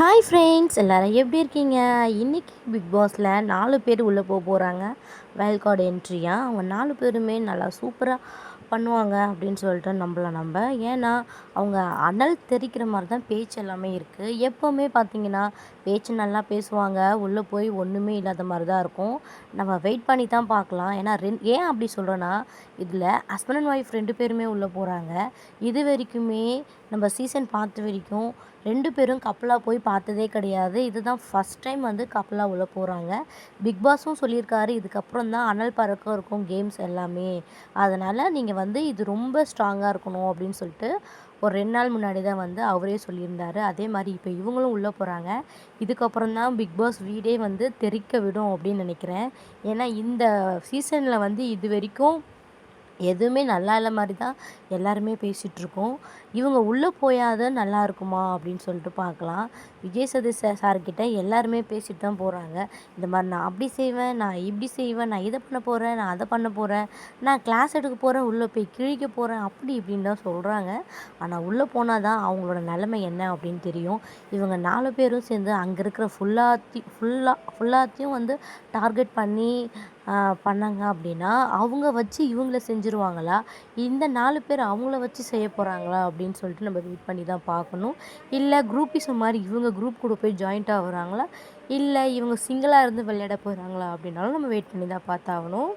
Hi friends எல்லோரும் எப்படி இருக்கீங்க? இன்றைக்கி பிக் பாஸில் நாலு பேர் உள்ளே போக போகிறாங்க வைல்ட் கார்டு என்ட்ரியாக அவங்க நாலு பேருமே நல்லா சூப்பராக பண்ணுவாங்க அப்படின்னு சொல்லிட்டு நம்பலாம் நம்ம ஏன்னா அவங்க அனல் தெரிக்கிற மாதிரி தான் பேச்சு எல்லாமே இருக்குது எப்போவுமே பார்த்தீங்கன்னா பேச்சு நல்லா பேசுவாங்க. உள்ளே போய் ஒன்றுமே இல்லாத மாதிரி தான் இருக்கும். நம்ம வெயிட் பண்ணி தான் பார்க்கலாம் ஏன்னா ரெண் ஏன் அப்படி சொல்கிறேன்னா இதில் ஹஸ்பண்ட் அண்ட் ஒய்ஃப் ரெண்டு பேருமே உள்ளே போகிறாங்க இது வரைக்குமே நம்ம சீசன் பார்த்த வரைக்கும் ரெண்டு பேரும் கப்பலாக போய் பார்த்ததே கிடையாது. இதுதான் ஃபஸ்ட் டைம் வந்து கப்பலாக உள்ளே போகிறாங்க பிக் பாஸும் சொல்லியிருக்காரு. இதுக்கப்புறம் தான் அனல் பறக்க இருக்கும் கேம்ஸ் எல்லாமே. அதனால் நீங்கள் வந்து இது ரொம்ப ஸ்ட்ராங்காக இருக்கணும் அப்படின்னு சொல்லிட்டு ஒரு ரெண்டு நாள் முன்னாடி தான் வந்து அவரே சொல்லியிருந்தார். அதே மாதிரி இப்போ இவங்களும் உள்ளே போகிறாங்க இதுக்கப்புறம் தான் பிக் பாஸ் வீடே வந்து தெறிக்க விடும் அப்படின்னு நினைக்கிறேன். ஏன்னா இந்த சீசனில் வந்து இது வரைக்கும் எதுவுமே நல்லா இல்லை மாதிரி தான் எல்லாருமே பேசிகிட்ருக்கோம் இவங்க உள்ளே போயாத நல்லா இருக்குமா அப்படின்னு சொல்லிட்டு பார்க்கலாம் விஜய் சதீஷ் சார்கிட்ட எல்லாருமே பேசிட்டு தான் போகிறாங்க இந்த மாதிரி நான் அப்படி செய்வேன் நான் இப்படி செய்வேன் நான் இதை பண்ண போகிறேன் நான் அதை பண்ண போகிறேன் நான் கிளாஸ் எடுக்க போகிறேன் உள்ளே போய் கிழிக்க போகிறேன் அப்படி இப்படின்னு தான் சொல்கிறாங்க ஆனால் உள்ளே போனால் தான் அவங்களோட நிலைமை என்ன அப்படின்னு தெரியும். இவங்க நாலு பேரும் சேர்ந்து அங்கே இருக்கிற ஃபுல்லாத்தி ஃபுல்லாக ஃபுல்லாத்தையும் வந்து டார்கெட் பண்ணி பண்ணாங்க அப்படின்னா அவங்க வச்சு இவங்கள செஞ்சுருவாங்களா? இந்த நாலு பேர் அவங்கள வச்சு செய்ய போகிறாங்களா அப்படின்னு சொல்லிட்டு நம்ம வெயிட் பண்ணி தான் பார்க்கணும். இல்லை குரூப்பிசம் மாதிரி இவங்க குரூப் கூட போய் ஜாயிண்ட் ஆகுறாங்களா இல்லை இவங்க சிங்கிளாக இருந்து விளையாட போகிறாங்களா அப்படின்னாலும் நம்ம வெயிட் பண்ணி தான் பார்த்தாகணும்.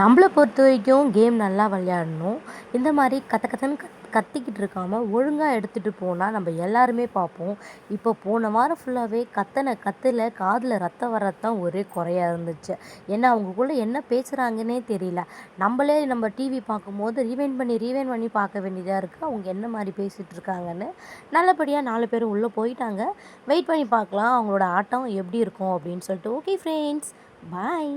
நம்மளை பொறுத்த வரைக்கும் கேம் நல்லா விளையாடணும். இந்த மாதிரி கத்த கத்தன்னு கத் கத்திக்கிட்டு இருக்காமல் ஒழுங்காக எடுத்துகிட்டு போனால் நம்ம எல்லாருமே பார்ப்போம். இப்போ போன வாரம் ஃபுல்லாகவே கத்தனை கத்தில் காதில் ரத்தம் வரத்தான் ஒரே குறையாக இருந்துச்சு. ஏன்னா அவங்கக்குள்ளே என்ன பேசுகிறாங்கன்னே தெரியல. நம்மளே நம்ம டிவி பார்க்கும்போது ரீவைண்ட் பண்ணி ரீவைன் பண்ணி பார்க்க வேண்டியதாக இருக்குது அவங்க என்ன மாதிரி பேசிகிட்டு இருக்காங்கன்னு நல்லபடியாக நாலு பேரும் உள்ளே போயிட்டாங்க. வெயிட் பண்ணி பார்க்கலாம் அவங்களோட ஆட்டம் எப்படி இருக்கும் அப்படின்னு சொல்லிட்டு. Okay friends bye